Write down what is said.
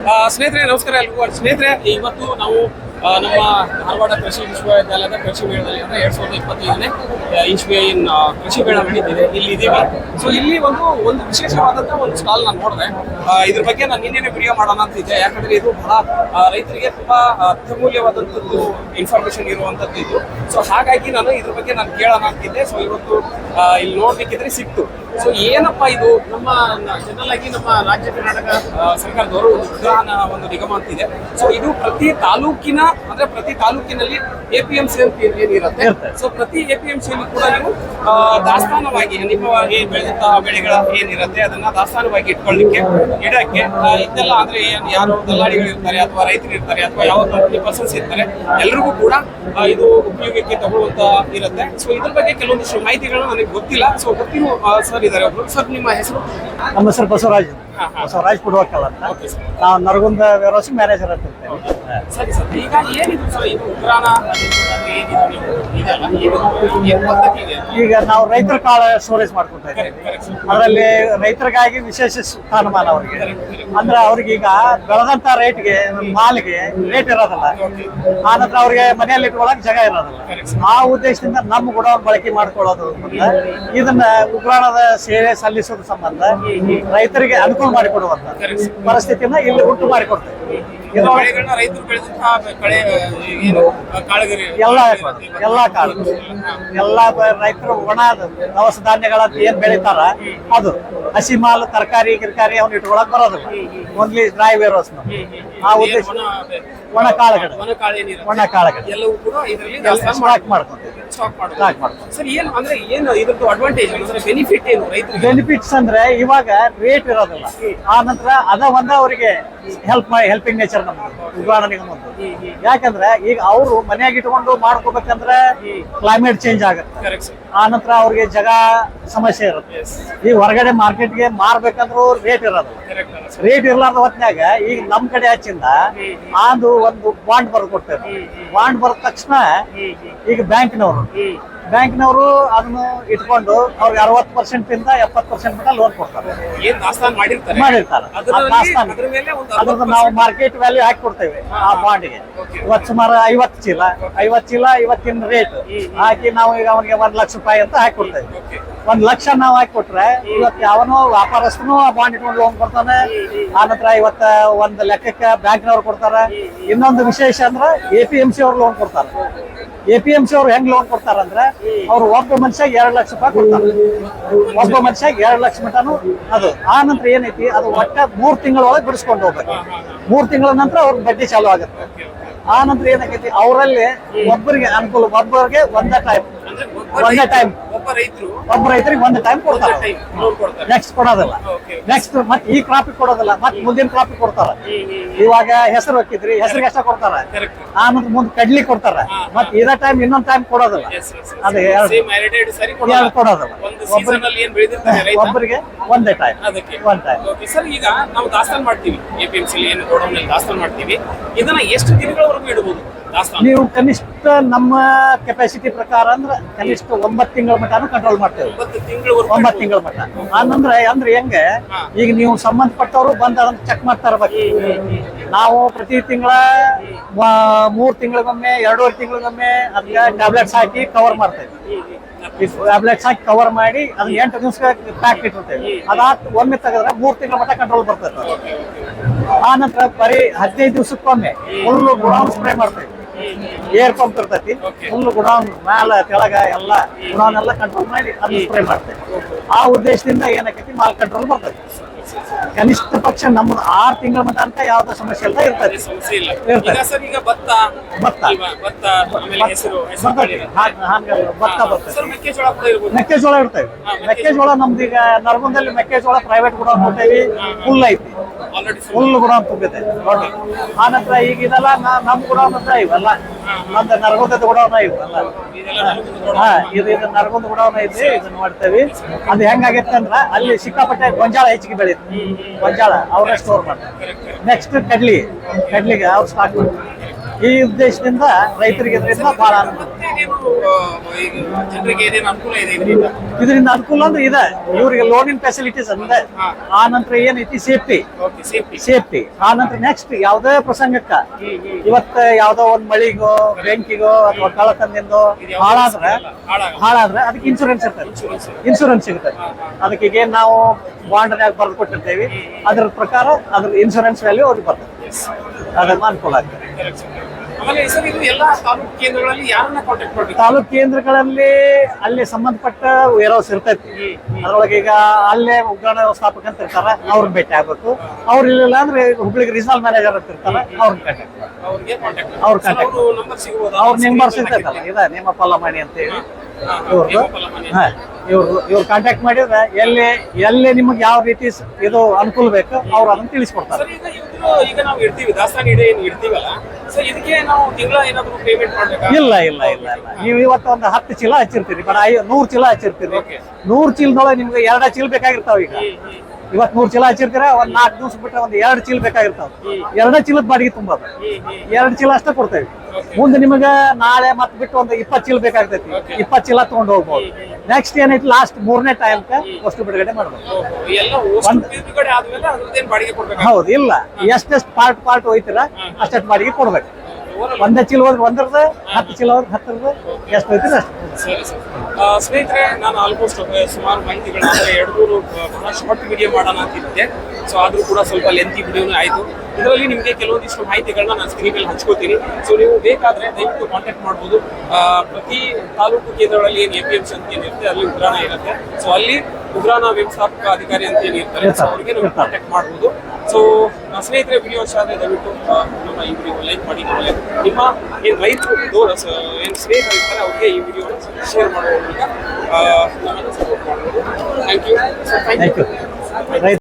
ಸ್ನೇಹಿತರೆ, ನಮಸ್ಕಾರ ಎಲ್ರಿಗೂ. ಸ್ನೇಹಿತರೆ, ಇವತ್ತು ನಾವು ನಮ್ಮ ಧಾರವಾಡ ಕೃಷಿ ವಿಶ್ವವಿದ್ಯಾಲಯದ ಕೃಷಿ ಮೇಳದಲ್ಲಿ ಅಂದ್ರೆ ಎರಡ್ ಸಾವಿರದ ಇಪ್ಪತ್ತೈದನೇ ಇನ್ ಕೃಷಿ ಮೇಳ ನಡೀತಿದೆ. ಇಲ್ಲಿ ಇದೀವಿ. ಸೊ ಇಲ್ಲಿ ಒಂದು ಒಂದು ವಿಶೇಷವಾದಂತಹ ಒಂದು ಸ್ಟಾಲ್ ನಾನು ನೋಡಿದೆ. ಇದ್ರ ಬಗ್ಗೆ ನಾನು ನಿನ್ನೆ ವಿಡಿಯೋ ಮಾಡೋಣ ಅಂತಿದ್ದೆ ಯಾಕಂದ್ರೆ ಇದು ಬಹಳ ರೈತರಿಗೆ ತುಂಬಾ ಅತ್ಯಮೂಲ್ಯವಾದಂಥದ್ದು ಇನ್ಫಾರ್ಮೇಶನ್ ಇರುವಂತದ್ದು ಇದು. ಸೊ ಹಾಗಾಗಿ ನಾನು ಇದ್ರ ಬಗ್ಗೆ ನಾನು ಕೇಳೋಣ ಅಂತಿದ್ದೆ ಸೊ ಇವತ್ತು ಇಲ್ಲಿ ನೋಡ್ಬೇಕಿದ್ರೆ ಸಿಕ್ತು. ಸೊ ಏನಪ್ಪಾ ಇದು? ನಮ್ಮ ಜನರಲ್ ಆಗಿ ನಮ್ಮ ರಾಜ್ಯ ಕರ್ನಾಟಕ ಸರ್ಕಾರದವರು ಒಂದು ಉದ್ಯಾನ ಒಂದು ನಿಗಮ ಅಂತಿದೆ. ಸೊ ಇದು ಪ್ರತಿ ತಾಲೂಕಿನ, ಅಂದ್ರೆ ಪ್ರತಿ ತಾಲೂಕಿನಲ್ಲಿ ಎ ಪಿ ಎಂ ಸಿ ಅಂತ ಏನ್- ಏನಿರುತ್ತೆ ಸೊ ಪ್ರತಿ ಎ ಪಿ ಎಂ ಸಿ ಕೂಡ ನೀವು ದಾಸ್ತಾನವಾಗಿ ನಿಮ್ಮವಾಗಿ ಬೆಳೆದಂತಹ ಬೆಳೆಗಳ ಏನಿರುತ್ತೆ ಅದನ್ನ ದಾಸ್ತಾನವಾಗಿ ಇಟ್ಕೊಳ್ಳಿಕ್ಕೆ, ಇಡಕ್ಕೆ ಇದೆಲ್ಲ ಅಂದ್ರೆ ಏನ್ ಯಾರು ದಲ್ಲಾಳಿಗಳು ಇರ್ತಾರೆ ಅಥವಾ ರೈತರು ಇರ್ತಾರೆ ಅಥವಾ ಯಾವ ಕಂಪನಿ ಪರ್ಸನ್ಸ್ ಇರ್ತಾರೆ, ಎಲ್ರಿಗೂ ಕೂಡ ಇದು ಉಪಯೋಗಕ್ಕೆ ತಗೊಳ್ಳುವಂತ ಇರುತ್ತೆ. ಸೊ ಇದ್ರ ಬಗ್ಗೆ ಕೆಲವೊಂದಿಷ್ಟು ಮಾಹಿತಿಗಳು ನನಗೆ ಗೊತ್ತಿಲ್ಲ. ಸೊ ಗೊತ್ತಿರುವ ಸರ್ ಇದ್ದಾರೆ ಒಬ್ರು ಸರ್ ನಿಮ್ಮ ಹೆಸರು ನಮ್ಮ ಹೆಸರು ಬಸವರಾಜ್ ಬಸವರಾಜ್ ಕುಡವಕ್ಕಲ್ ಅಂತ. ನಾವು ನರಗುಂದ ವ್ಯವಸ್ಥೆ ಮ್ಯಾನೇಜರ್ ಅಂತ ಇರ್ತೇವೆ. ಸರಿ ಸರ್. ಈಗ ಏನಿದು ಸರ್ ಇದು ಉಗ್ರಾಣ ಆಗಿರ್ಬೋದು, ಏನಿದು ನೀವು? ಈಗ ರೈತರ ಕಾಳ ಸ್ಟೋರೇಜ್ ಮಾಡ್ಕೊತಾ ಇದ್ದೀವಿ. ಅದರಲ್ಲಿ ರೈತರಿಗಾಗಿ ವಿಶೇಷ ಸ್ಥಾನಮಾನ ಅವ್ರಿಗೆ. ಅಂದ್ರೆ ಅವ್ರಿಗೆ ಈಗ ಬೆಳೆದಂತ ರೇಟ್ಗೆ ಮಾಲಿಗೆ ರೇಟ್ ಇರೋದಲ್ಲ. ಆ ನಂತರ ಅವ್ರಿಗೆ ಮನೆಯಲ್ಲಿ ಇಟ್ಕೊಳಕ್ ಜಾಗ ಇರೋದಿಲ್ಲ. ಆ ಉದ್ದೇಶದಿಂದ ನಮ್ಮ ಕೂಡ ಬಳಕೆ ಮಾಡ್ಕೊಳ್ಳೋದು ಇದನ್ನ ಉಗ್ರಾಣದ ಸೇವೆ ಸಲ್ಲಿಸೋದ್ರ ಸಂಬಂಧ ರೈತರಿಗೆ ಅನುಕೂಲ ಮಾಡಿಕೊಡುವಂತ ಪರಿಸ್ಥಿತಿಯನ್ನ ಇಲ್ಲಿ ಉಂಟು ಮಾಡಿಕೊಡ್ತೇವೆ ಬೆಳೆಗಳನ್ನ ರೈತರು ಬೆಳೆದಂತಹ ಕಳೆ ಏನು ಕಾಳುಗರಿ. ಎಲ್ಲ ಎಲ್ಲಾ ಕಾಳು. ಎಲ್ಲಾ ರೈತರು ಒಣ ದವಸ ಧಾನ್ಯಗಳ ಏನ್ ಬೆಳಿತಾರ ಅದು ಹಸಿ ಮಾಲ್ ತರಕಾರಿ ಗಿರ್ಕಾರಿ ಅವ್ನ ಇಟ್ಕೊಳಕ್ ಬರೋದಿಲ್ಲ. ಓನ್ಲಿ ಡ್ರೈ ವೇರ್ ಹೌಸ್ ಆ ಉದ್ದೇಶ ಒಣ ಕಾಳುಗಳು ಒಣ ಕಾಳುಗಳು ಎಲ್ಲವೂ ಕೂಡ ಇದರಲ್ಲಿ ಸ್ಟಾಕ್ ಮಾಡ್ಕೊಂತೀವಿ ಸ್ಟಾಕ್ ಸ್ಟಾಕ್ ಮಾಡ್ಕೊಂಡು ಸರ್ ಏನು ಅಂದ್ರೆ ಏನು ಇದ್ರದ್ದು ಅಡ್ವಾಂಟೇಜ್ ಅಂದ್ರೆ ಬೆನಿಫಿಟ್ ಏನು ಬೆನಿಫಿಟ್ಸ್ ಅಂದ್ರೆ ಇವಾಗ ರೇಟ್ ಇರೋದಿಲ್ಲ. ಆ ನಂತರ ಅದ ಒಂದ ಅವರಿಗೆ ಹೆಲ್ಪ್ ಹೆಲ್ಪಿಂಗ್ ನೇಚರ್ ನಮ್ದು ಉದಾಹರಣೆಗೆ ನಿಗಮದ್ದು ಯಾಕಂದ್ರೆ ಈಗ ಅವರು ಮನ್ಯಾಗ ಇಟ್ಕೊಂಡು ಮಾಡ್ಕೋಬೇಕಂದ್ರೆ ಕ್ಲೈಮೇಟ್ ಚೇಂಜ್ ಆಗುತ್ತೆ. ಸರ್ ಆ ನಂತರ ಅವ್ರಿಗೆ ಜಗ ಸಮಸ್ಯೆ ಇರುತ್ತೆ. ಈಗ ಹೊರಗಡೆ ಮಾರ್ಕೆಟ್ಗೆ ಮಾರ್ಬೇಕಂದ್ರೂ ರೇಟ್ ಇರೋದು ಸರ್ ರೇಟ್ ಇರ್ಲಾರ್ದ ಹೊತ್ನ್ಯಾಗ ಈಗ ನಮ್ ಕಡೆ ಹಚ್ಚಿಂದ ಅದು ಒಂದು ಬಾಂಡ್ ಬರ್ದು ಕೊಡ್ತೇವೆ. ಬಾಂಡ್ ಬರದ ತಕ್ಷಣ ಈಗ ಬ್ಯಾಂಕ್ನವರು ಬ್ಯಾಂಕ್ನವರು ಅದನ್ನು ಇಟ್ಕೊಂಡು ಅವ್ರಿಗೆ ಅರವತ್ತು ಪರ್ಸೆಂಟ್ ಇಂದ ಎಪ್ಪತ್ತು ಪರ್ಸೆಂಟ್ ಮಟ್ಟ ಲೋನ್ ಕೊಡ್ತಾರೆ. ಏನ್ ದಾಸ್ತಾನು ಮಾಡಿರ್ತಾರೆ? ಮಾಡಿರ್ತಾರೆ. ಆ ಅದರಲ್ಲಿ ದಾಸ್ತಾನು. ಅದ್ರ ಮೇಲೆ ಒಂದು ಅದ್ರದ್ದು ನಾವು ಮಾರ್ಕೆಟ್ ವ್ಯಾಲ್ಯೂ ಹಾಕಿ ಕೊಡ್ತೇವೆ ಆ ಬಾಂಡ್ಗೆ ಇವತ್ತು ಸುಮಾರು ಐವತ್ತು ಚೀಲ. ಐವತ್ತು ಚೀಲ ಇವತ್ತಿನ ರೇಟ್ ಹಾಕಿ ನಾವು ಈಗ ಅವನಿಗೆ ಒಂದ್ ಲಕ್ಷ ರೂಪಾಯಿ ಅಂತ ಹಾಕಿ ಕೊಡ್ತೇವೆ. ಒಂದ್ ಲಕ್ಷ ನಾವು ಹಾಕಿ ಕೊಟ್ರೆ ಇವತ್ತು ಯಾವನೋ ವ್ಯಾಪಾರಸ್ಥನು ಆ ಬಾಂಡ್ ಇಟ್ಕೊಂಡು ಲೋನ್ ಕೊಡ್ತಾನೆ. ಆ ನಂತರ ಇವತ್ತ ಒಂದ್ ಲೆಕ್ಕಕ್ಕೆ ಬ್ಯಾಂಕ್ನವ್ರು ಕೊಡ್ತಾರೆ. ಇನ್ನೊಂದು ವಿಶೇಷ ಅಂದ್ರೆ ಎ ಪಿ ಎಂ ಸಿ ಅವ್ರು ಲೋನ್ ಕೊಡ್ತಾರೆ. ಎ ಪಿ ಎಂ ಸಿ ಅವ್ರು ಹೆಂಗ್ ಲೋನ್ ಕೊಡ್ತಾರಂದ್ರೆ ಅವ್ರು ಒಬ್ಬ ಮನುಷ್ಯ ಎರಡು ಲಕ್ಷ ರೂಪಾಯಿ ಕೊಡ್ತಾರೆ. ಒಬ್ಬ ಮನುಷ್ಯ ಎರಡು ಲಕ್ಷ ಮಟನು ಅದು. ಆ ನಂತರ ಏನೈತಿ, ಅದು ಒಟ್ಟ ಮೂರು ತಿಂಗಳೊಳಗೆ ಬಿಡಿಸ್ಕೊಂಡು ಹೋಗ್ಬೇಕು. ಮೂರ್ ತಿಂಗಳ ನಂತರ ಅವ್ರ ಬಡ್ಡಿ ಚಾಲು ಆಗುತ್ತೆ. ಆ ನಂತರ ಏನಾಗೈತಿ ಅವರಲ್ಲಿ ಒಬ್ಬರಿಗೆ ಅನುಕೂಲ, ಒಬ್ಬರಿಗೆ ಒಂದೇ ಟೈಮ್ ಒಂದೇ ಟೈಮ್ ಒಬ್ಬ ರೈತರು ಒಬ್ಬ ರೈತರಿಗೆ ಒಂದು ಟೈಮ್ ಕೊಡ್ತಾರೆ. ನೆಕ್ಸ್ಟ್ ಕೊಡೋದಿಲ್ಲ. ನೆಕ್ಸ್ಟ್ ಮತ್ತೆ ಈ ಕ್ರಾಪಿಗೆ ಕೊಡೋದಿಲ್ಲ ಮತ್ತೆ ಮುಂದಿನ ಕ್ರಾಪಿಗೆ ಕೊಡ್ತಾರ. ಇವಾಗ ಹೆಸರು ಹಾಕಿದ್ರಿ ಹೆಸರಿಗೆ ಅಷ್ಟ ಕೊಡ್ತಾರ. ಆಮೇಲೆ ಮುಂದೆ ಕಡ್ಲಿ ಕೊಡ್ತಾರ. ಮತ್ತೆ ಇದೇ ಟೈಮ್ ಇನ್ನೊಂದ್ ಟೈಮ್ ಕೊಡೋದಿಲ್ಲ. ಅದೇ ಕೊಡೋದಿಲ್ಲ. ಒಬ್ಬರಿಗೆ ಒಂದೇ ಟೈಮ್ ಒಂದ್ ಟೈಮ್ ಸರ್ ಈಗ ನಾವು ದಾಸ್ತಾನ್ ಮಾಡ್ತೀವಿ. ಎ ಪಿ ಎಂ ಸಿ ಏನು ಗೋಡೌನ್ ಅಲ್ಲಿ ಮಾಡ್ತೀವಿ. ಇದನ್ನ ಎಷ್ಟು ದಿನಗಳವರೆಗೂ ಇಡಬಹುದು? ದಾಸ್ತಾನು. ನೀವು ಕನಿಷ್ಠ ನಮ್ಮ ಕೆಪಾಸಿಟಿ ಪ್ರಕಾರ ಅಂದ್ರೆ ಕನಿಷ್ಠ ಒಂಬತ್ತು ತಿಂಗಳ ಮಟನು ಕಂಟ್ರೋಲ್ ಮಾಡ್ತೇವೆ. ಒಂಬತ್ತು ತಿಂಗಳ ಮಟ್ಟ ಅಂದ್ರೆ ಅಂದ್ರೆ ಹೆಂಗ? ಈಗ ನೀವು ಸಂಬಂಧಪಟ್ಟವರು ಬಂದಾರಂತ ಅದನ್ನ ಚೆಕ್ ಮಾಡ್ತಾರ ಬಗ್ಗೆ ನಾವು ಪ್ರತಿ ತಿಂಗಳ ಮೂರ್ ತಿಂಗಳಿಗೊಮ್ಮೆ ಎರಡೂವರೆ ತಿಂಗಳಿಗೊಮ್ಮೆ ಅದಕ್ಕೆ ಟ್ಯಾಬ್ಲೆಟ್ಸ್ ಹಾಕಿ ಕವರ್ ಮಾಡ್ತೇವೆ. ಟ್ಯಾಬ್ಲೆಟ್ಸ್ ಹಾಕಿ ಕವರ್ ಮಾಡಿ ಅದನ್ನ ಎಂಟು ದಿವಸಕ್ಕೆ ಪ್ಯಾಕ್ ಇಟ್ಟಿರ್ತೇವೆ. ಅದಾದ ಒಮ್ಮೆ ತೆಗೆದ್ರೆ ಮೂರು ತಿಂಗಳ ಮಟ್ಟ ಕಂಟ್ರೋಲ್ ಬರ್ತೈತೆ. ಆ ನಂತರ ಬರೀ ಹದಿನೈದು ದಿವಸಕ್ಕೊಮ್ಮೆ ಫುಲ್ ಗುಣ ಸ್ಪ್ರೇ ಮಾಡ್ತೇವೆ. ಏರ್ ಪಂಪ್ ಇರ್ತೈತಿ. ಫುಲ್ ಗುಡೌನ್ ಮ್ಯಾಲ ಕೆಳಗ ಎಲ್ಲ ಗುಡೌನ್ ಎಲ್ಲ ಕಂಟ್ರೋಲ್ ಮಾಡಿ ಅದನ್ನ ಸ್ಪ್ರೇ ಮಾಡ್ತೇವೆ. ಆ ಉದ್ದೇಶದಿಂದ ಏನಾಕೈತಿ? ಮಾಲ್ ಕಂಟ್ರೋಲ್ ಬರ್ತೈತಿ ಕನಿಷ್ಠ ಪಕ್ಷ ನಮ್ದು ಆರು ತಿಂಗಳ ಮಟ್ಟ ಅಂತ ಯಾವ್ದು ಸಮಸ್ಯೆ ಇಲ್ಲ ಇರ್ತೈತಿ ಭತ್ತ. ಭತ್ತ. ಮೆಕ್ಕೆಜೋಳ ಕೂಡ ಇರ್ತೇವೆ ಮೆಕ್ಕೆಜೋಳ ನಮ್ದು ಈಗ ನರಗುಂದಲ್ಲಿ ಮೆಕ್ಕೆಜೋಳ ಪ್ರೈವೇಟ್ ಗುಡೌನ್ ಕೊಡ್ತೇವಿ ಫುಲ್ ಐತಿ. ಫುಲ್ ಗುಣ ತುಂಬಿದೆ. ನೋಡಿ. ಆ ನಂತರ ಈಗ ಇದೆಲ್ಲ ನಾ- ನಮ್ ಗುಡೌನ್ ಹತ್ರ ಇವೆಲ್ಲ. ಮತ್ತೆ ನರಗುಂದದ ಗುಡೌನ್ ಇವೆಲ್ಲ. ಹಾ ಇದು ಇದು ನರಗುಂದ ಗುಡೌನ್ ಐತಿ ಇದನ್ನ ಮಾಡ್ತೇವಿ. ಅದು ಹೆಂಗಾಗೈತೆ ಅಂದ್ರ ಅಲ್ಲಿ ಸಿಕ್ಕಾಪಟ್ಟೆ ಗೊಂಜಾಳ ಹೆಚ್ಚಿಗೆ ಬೆಳೀತು. ಗೊಂಜಾಳ ಅವ್ರನ್ನ ಸ್ಟೋರ್ ಮಾಡ್ತಾರೆ. ನೆಕ್ಸ್ಟ್ ಕಡ್ಲಿ. ಕಡ್ಲಿಗೆ ಅವ್ರು ಸ್ಟಾಕ್ ಮಾಡ್ತಾರೆ. ಈ ಉದ್ದೇಶದಿಂದ ರೈತರಿಗೆ ಇದರಿಂದ ಬಹಳ ಜನರಿಗೆ ಏನೇನು ಅನುಕೂಲ ಇದೆ ಇದರಿಂದ ಇದರಿಂದ ಅನುಕೂಲ ಅಂದ್ರೆ ಇದೆ. ಇವರಿಗೆ ಇನ್ ಫೆಸಿಲಿಟೀಸ್ ಅಂದ್ರೆ. ಆ ನಂತರ ಏನೈತಿ? ಸೇಫ್ಟಿ ಸೇಫ್ಟಿ ಸೇಫ್ಟಿ ಆ ನಂತರ ನೆಕ್ಸ್ಟ್ ಯಾವ್ದೇ ಪ್ರಸಂಗಕ್ಕ ಇವತ್ತ ಯಾವ್ದೋ ಒಂದ್ ಮಳಿಗೋ ಬೆಂಕಿಗೋ ಅಥವಾ ಕಳ್ಳತನದಿಂದೋ ಹಾಳಾದ್ರೆ. ಹಾಳಾದ್ರೆ ಅದಕ್ಕೆ ಇನ್ಶೂರೆನ್ಸ್ ಇರ್ತದೆ. ಇನ್ಶೂರೆನ್ಸ್ ಸಿಗುತ್ತೆ. ಅದಕ್ಕೆ ನಾವು ಬಾಂಡ್ನ್ಯಾಗ ಬರೆದು ಕೊಟ್ಟಿರ್ತೇವೆ. ಅದ್ರ ಪ್ರಕಾರ ಅದ್ರ ಇನ್ಶೂರೆನ್ಸ್ ವ್ಯಾಲ್ಯೂ ಅವ್ರಿಗೆ ಬರ್ತದೆ. ಅದನ್ನ ಅನುಕೂಲ ಆಗ್ತದೆ. ತಾಲೂಕು ಕೇಂದ್ರಗಳಲ್ಲಿ ಯಾರನ್ನ ಕಾಂಟ್ಯಾಕ್ಟ್ ಮಾಡ್ಬೇಕು? ತಾಲೂಕ್ ಕೇಂದ್ರಗಳಲ್ಲಿ ಅಲ್ಲಿ ಸಂಬಂಧಪಟ್ಟ ವೇರ್ಹೌಸ್ ಇರ್ತೈತಿ. ಅದ್ರೊಳಗೆ ಈಗ ಅಲ್ಲೇ ಉಗ್ರಾಣ ವ್ಯವಸ್ಥಾಪಕ ಅಂತ ಇರ್ತಾರ. ಅವ್ರನ್ನ ಭೇಟಿ ಆಗ್ಬೇಕು. ಅವ್ರು ಇಲ್ಲಿಲ್ಲ ಅಂದ್ರೆ ಹುಬ್ಳಿಗೆ ರೀಜನಲ್ ಮ್ಯಾನೇಜರ್ ಅಂತ ಇರ್ತಾರ. ಅವ್ರನ್ನ ಕಾಂಟ್ಯಾಕ್ಟ್ ಅವ್ರ ಕಾಂಟ್ಯಾಕ್ಟ್ ಅವ್ರ ನಂಬರ್ ಸಿಗಬಹುದಾ ಅವ್ರ ನಂಬರ್ ಸಿಗ್ತೈತಲ್ಲ. ಇದ ನೇಮ ಪಲ್ಲಮಣಿ ಅಂತ ಹೇಳಿ ಇವ್ರದ್ದು ಹಾ. ಇವ್ರು ಇವ್ರು ಕಾಂಟ್ಯಾಕ್ಟ್ ಮಾಡಿದ್ರೆ ಎಲ್ಲಿ ಎಲ್ಲಿ ನಿಮಗೆ ಯಾವ ರೀತಿ ಇದು ಅನುಕೂಲ ಬೇಕು ಅವ್ರು ಅದನ್ನ ತಿಳಿಸ್ಕೊಡ್ತಾರೆ. ಸರ್ ಈಗ ಇವ್ರು ಈಗ ನಾವು ಇಡ್ತೀವಿ ದಾಸ್ತಾನು ಇಡೇ ಏನು ಇಡ್ತೀವಲ್ಲ ಸರ್ ಇದಕ್ಕೆ ನಾವು ತಿಂಗಳ ಏನಾದರೂ ಪೇಮೆಂಟ್ ಮಾಡಬೇಕಾ? ಇಲ್ಲ ಇಲ್ಲ ಇಲ್ಲ ಇಲ್ಲ. ನೀವು ಇವತ್ತು ಒಂದು ಹತ್ತು ಚೀಲ ಹಚ್ಚಿರ್ತೀರಿ ಬಟ್ ಐ ನೂರು ಚೀಲ ಹಚ್ಚಿರ್ತೀರಿ. ನೂರ್ ನೂರು ಚೀಲದೊಳಗೆ ನಿಮ್ಗೆ ಎರಡ ಚೀಲ ಬೇಕಾಗಿರ್ತಾವ ಈಗ. ಇವತ್ತು ಮೂರ್ ಚೀಲ ಹಚ್ಚಿರ್ತೀರ? ಒಂದ್ ನಾಲ್ಕು ದಿವಸ ಬಿಟ್ರೆ ಒಂದ್ ಎರಡು ಚೀಲ ಬೇಕಾಗಿರ್ತಾವ. ಎರಡ ಚೀಲದ ಬಾಡಿಗೆ ತುಂಬೋದು ಎರಡು ಚೀಲ ಅಷ್ಟೇ ಕೊಡ್ತೇವೆ. ಮುಂದೆ ನಿಮಗೆ ನಾಳೆ ಮತ್ತೆ ಬಿಟ್ಟು ಒಂದು ಇಪ್ಪತ್ತು ಚೀಲ ಬೇಕಾಗ್ತೈತಿ. ಇಪ್ಪತ್ ಚೀಲ ತಗೊಂಡ್ ಹೋಗ್ಬೋದು. ನೆಕ್ಸ್ಟ್ ಏನೈತಿ ಲಾಸ್ಟ್ ಮೂರನೇ ಟೈಮ್ ವಸ್ತು ಬಿಡುಗಡೆ ಮಾಡ್ಬೇಕು ಹೌದು ಇಲ್ಲ. ಎಷ್ಟೆಷ್ಟು ಪಾರ್ಟ್ ಪಾರ್ಟ್ ಹೋಯ್ತೀರ ಅಷ್ಟೆಷ್ಟು ಬಾಡಿಗೆ ಕೊಡ್ಬೇಕು. ಒಂದೇ ಚೀಲ ಹೋದ್ರೆ ಒಂದರದ ಹತ್ತು ಚೀಲ ಹೋದ್ರೆ ಎಷ್ಟು ಅಷ್ಟು. ಸರ್ ಸ್ನೇಹಿತರೆ ನಾನು ಆಲ್ಮೋಸ್ಟ್ ಸುಮಾರು ಮಾಹಿತಿಗಳನ್ನ ಅಂದರೆ ಎರಡು ಮೂರು ಬಹಳ ಶಾರ್ಟ್ ವಿಡಿಯೋ ಮಾಡೋಣ ಅಂತಿದ್ದೆ. ಸೊ ಆದರೂ ಕೂಡ ಸ್ವಲ್ಪ ಲೆಂತಿ ವಿಡಿಯೋನೇ ಆಯಿತು. ಇದರಲ್ಲಿ ನಿಮಗೆ ಕೆಲವೊಂದಿಷ್ಟು ಮಾಹಿತಿಗಳನ್ನ ನಾನು ಸ್ಕ್ರೀನ್ ಮೇಲೆ ಹಂಚ್ಕೋತೀನಿ. ಸೊ ನೀವು ಬೇಕಾದರೆ ದಯವಿಟ್ಟು ಕಾಂಟ್ಯಾಕ್ಟ್ ಮಾಡ್ಬೋದು. ಪ್ರತಿ ತಾಲೂಕು ಕೇಂದ್ರಗಳಲ್ಲಿ ಏನು ಎ ಪಿ ಎಂ ಸಿ ಅಂತ ಏನಿರುತ್ತೆ ಅಲ್ಲಿ ಉಗ್ರಾಣ ಇರುತ್ತೆ. ಸೊ ಅಲ್ಲಿ ಉಗ್ರಾಣ ವ್ಯವಸ್ಥಾಪಕ ಅಧಿಕಾರಿ ಅಂತ ಏನಿರ್ತಾರೆ ಸೊ ಅವರಿಗೆ ನೀವು ಕಾಂಟ್ಯಾಕ್ಟ್ ಮಾಡ್ಬೋದು. ಸೊ ಸ್ನೇಹಿತರೆ ವಿಡಿಯೋ ಇಷ್ಟ ಆದರೆ ದಯವಿಟ್ಟು ನಮ್ಮ ಈ ವಿಡಿಯೋ ಲೈಕ್ ಮಾಡಿ ನಿಮ್ಮ ಏನು ರೈತರು ಏನು ಸ್ನೇಹಿತರು ಇರ್ತಾರೆ ಅವ್ರಿಗೆ ಈ ವಿಡಿಯೋ ಶೇರ್ ಮಾಡುವ ಮೂಲಕ ನಮ್ಮನ್ನು ಸಪೋರ್ಟ್ ಮಾಡ್ಬೋದು. Thank you thank you